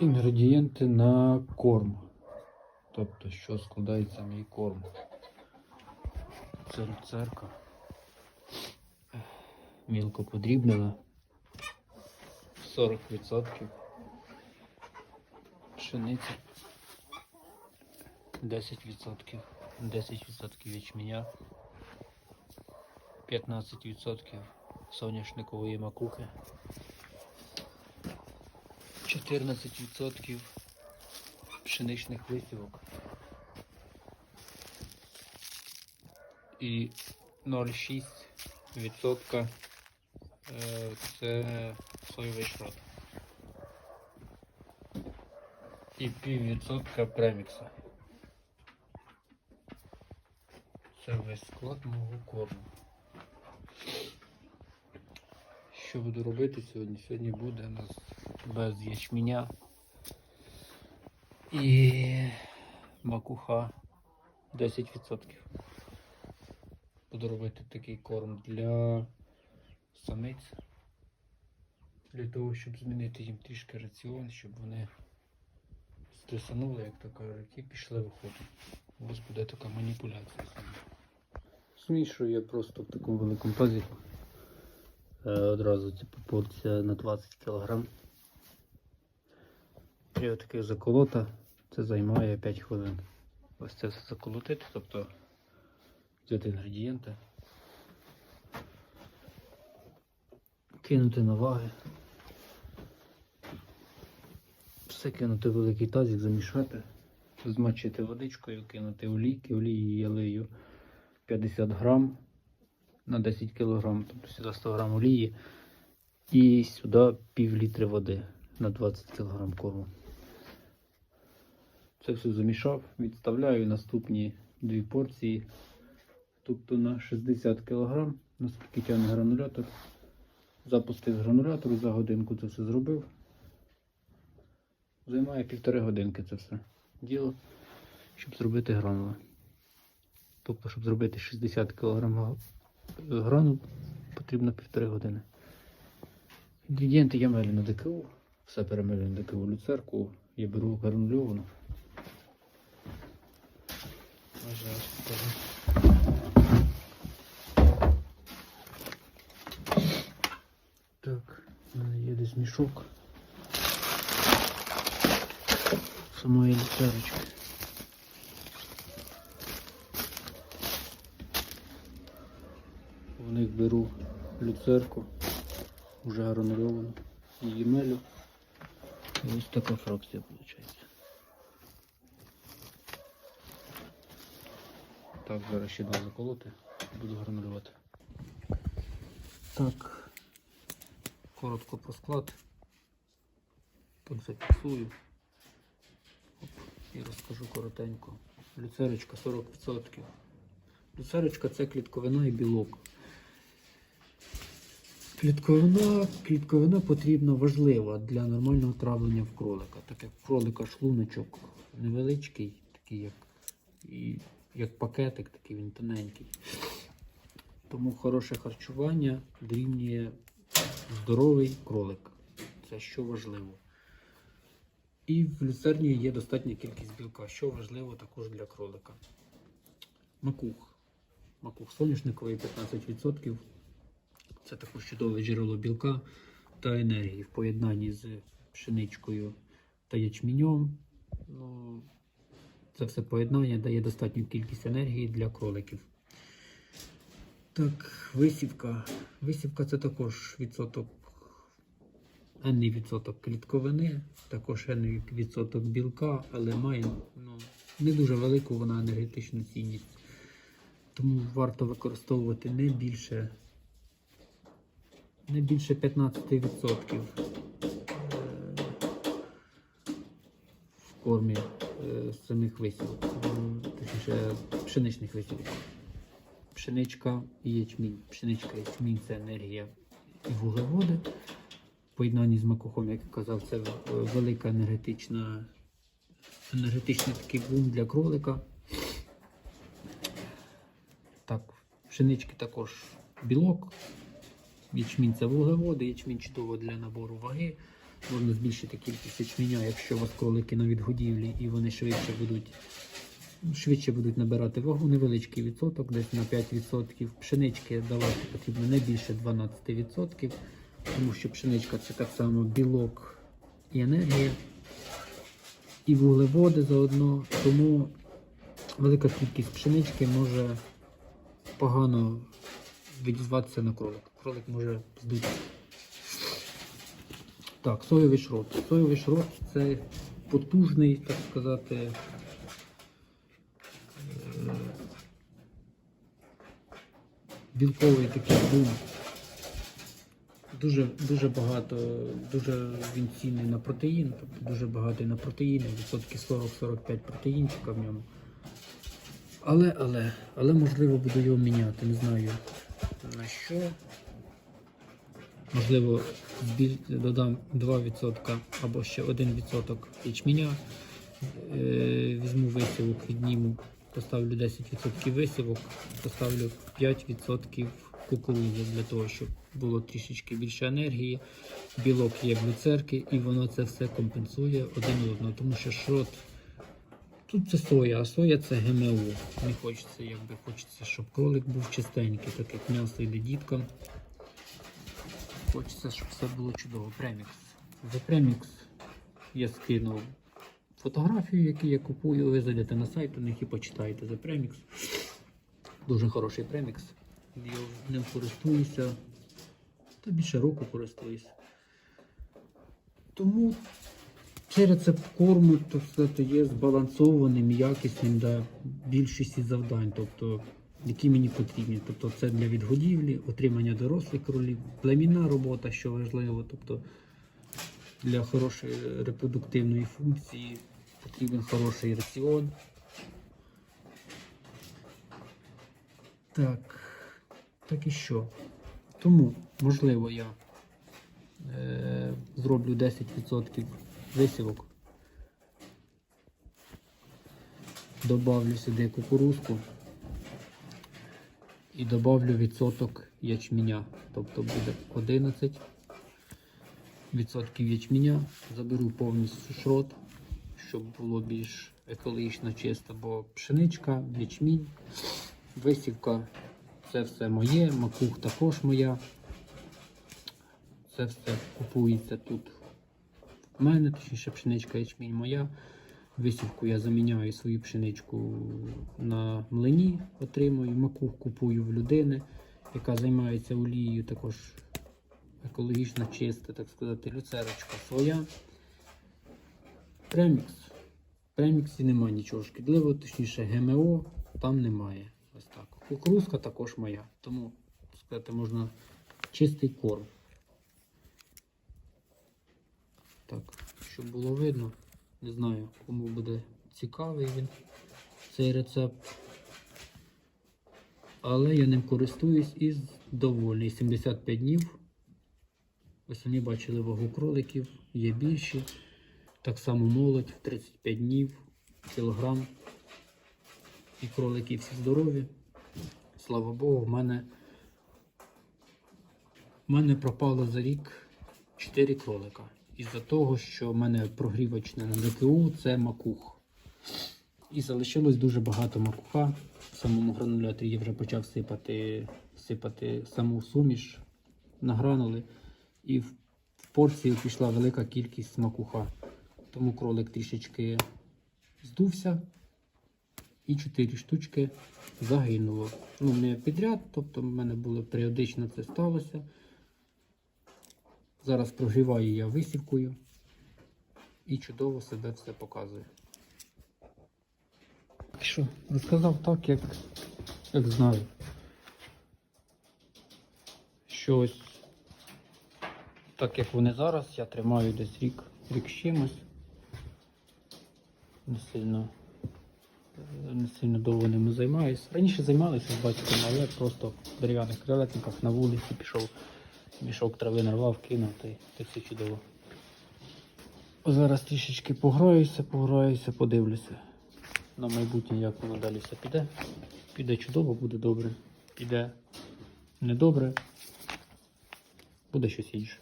Інгредієнти на корм. Тобто, що складається мій корм. Це люцерка. Мілко подрібнена. 40% пшениця. 10%. 10% ячменя. 15% соняшникової макухи. 14% пшеничних висівок. І 0,6% е, це соєвий шрот. І піввідсотка премікса. Це весь склад мого корму. Що буду робити сьогодні? Сьогодні буде у нас без ячменя і макуха 10%. Буду робити такий корм для самиць. Для того, щоб змінити їм трішки раціон, щоб вони стресанули, як то кажуть, і пішли виходити. Ось буде така маніпуляція. Змішую я просто в такому великому тазіку. Е, Одразу типу, порція на 20 кг. Три отаких заколота. Це займає 5 хвилин. Ось це все заколотити, тобто взяти інгредієнти. Кинути на ваги. Все кинути в великий тазик, замішати, змочити водичкою, кинути олійки, олії я лию 50 грам на 10 кг, тобто сюди 100 грам олії і сюди пів літри води на 20 кг корму. Це все замішав, відставляю наступні дві порції, тобто на 60 кг, наскільки тягне гранулятор. Запустив з гранулятору за годинку це все зробив. Займає півтори годинки це все діло, щоб зробити гранули. Тобто, щоб зробити 60 кг гранул, потрібно півтори години. Інгредієнти я мелю на ДКУ, все перемелю на ДКУ люцерку, я беру гранульовану. Може, я ось покажу. Так, є десь мішок. Самої люцерочки. В них беру люцерку, вже гранульовану, її мелю. І ось така фракція виходить. Так, зараз ще два заколоти, буду гранулювати. Так, коротко про склад. Оп, і розкажу коротенько. Люцерочка 40%. Люцерочка це клітковина і білок. Клітковина, клітковина потрібна важлива для нормального травлення в кролика. Так як в кролика шлуночок невеличкий, такий як, і, як пакетик, такий він тоненький. Тому хороше харчування дорівнює здоровий кролик. Це що важливо. І в люцерні є достатня кількість білка, що важливо також для кролика. Макух. Макух соняшниковий 15%. Це також чудове джерело білка та енергії в поєднанні з пшеничкою та ячменем. Ну, це все поєднання дає достатню кількість енергії для кроликів. Так, висівка. Висівка це також відсоток, енний відсоток клітковини, також енний відсоток білка, але має ну, не дуже велику вона енергетичну цінність. Тому варто використовувати не більше не більше 15% кормі е, самих висівок, точніше пшеничних висівок. Пшеничка і ячмінь. Пшеничка і ячмінь це енергія і вуглеводи. В поєднанні з макухом, як я казав, це велика енергетична, енергетичний такий бум для кролика. Так, пшенички також білок. Ячмінь це вуглеводи, ячмінь чудово для набору ваги. Можна збільшити кількість ячменя, якщо у вас кролики на відгодівлі і вони швидше будуть, швидше будуть набирати вагу, невеличкий відсоток, десь на 5%. Пшенички давати потрібно не більше 12%, тому що пшеничка це так само білок і енергія, і вуглеводи заодно. Тому велика кількість пшенички може погано відізватися на кролик. Кролик може здутися. Так, соєвий шрот. Соєвий шрот це потужний, так сказати, е, білковий такий бум. Дуже, дуже багато, дуже він цінний на протеїн, тобто дуже багатий на протеїни, відсотки 40-45 протеїнчика в ньому. Але, але, але можливо буду його міняти, не знаю на що. Можливо, додам 2% або ще 1% ячменя. Е, Візьму висівок, відніму, поставлю 10% висівок, поставлю 5% кукурудзи для того, щоб було трішечки більше енергії. Білок є в люцерки, і воно це все компенсує один одного, тому що шрот. Тут це соя, а соя це ГМО. Не хочеться, якби хочеться, щоб кролик був чистенький, так як м'ясо йде діткам. Хочеться, щоб все було чудово. Премікс. За премікс я скинув фотографію, яку я купую. Ви зайдете на сайт у них і почитаєте за премікс. Дуже хороший премікс. Я ним користуюся. Та більше року користуюся. Тому цей рецепт корму, так сказати, є збалансованим, якісним для більшості завдань, тобто, які мені потрібні. Тобто це для відгодівлі, отримання дорослих кролів, племінна робота, що важливо, тобто для хорошої репродуктивної функції потрібен хороший раціон. Так, так і що? Тому, можливо, я е, зроблю 10% висівок. Добавлю сюди кукурузку і добавлю відсоток ячменя. Тобто буде 11 відсотків ячменя. Заберу повністю шрот, щоб було більш екологічно чисто, бо пшеничка, ячмінь, висівка це все моє, макух також моя. Це все купується тут в мене, точніше пшеничка ячмінь моя. Висівку я заміняю свою пшеничку на млині, отримую, макух купую в людини, яка займається олією, також екологічно чиста, так сказати, люцерочка своя. Премікс. В преміксі немає нічого шкідливого, точніше ГМО там немає. Ось так. Кукурузка також моя. Тому, сказати, можна чистий корм. Так, щоб було видно. Не знаю, кому буде цікавий він цей рецепт. Але я ним користуюсь і довольний. 75 днів. Ви самі бачили вагу кроликів, є більші. Так само молодь 35 днів, кілограм. І кролики всі здорові. Слава Богу, в мене, в мене пропало за рік 4 кролика. Із-за того, що в мене прогрівочне на ДКУ це макух. І залишилось дуже багато макуха. В самому грануляторі я вже почав сипати, сипати саму суміш на гранули. І в порцію пішла велика кількість макуха. Тому кролик трішечки здувся. І 4 штучки загинуло. Ну, не підряд, тобто в мене було періодично це сталося. Зараз прогріваю я висівкою і чудово себе все показує. Що, розказав так, як, як знаю. Що ось так як вони зараз, я тримаю десь рік, рік з чимось. Не сильно, не сильно довго ними займаюся. Раніше займалися з батьком, але просто в дерев'яних крилетниках на вулиці пішов, мішок трави нарвав, кинув та й все чудово. Зараз трішечки пограюся, пограюся, подивлюся. На майбутнє, як воно далі все піде. Піде чудово, буде добре. Піде недобре, буде щось інше.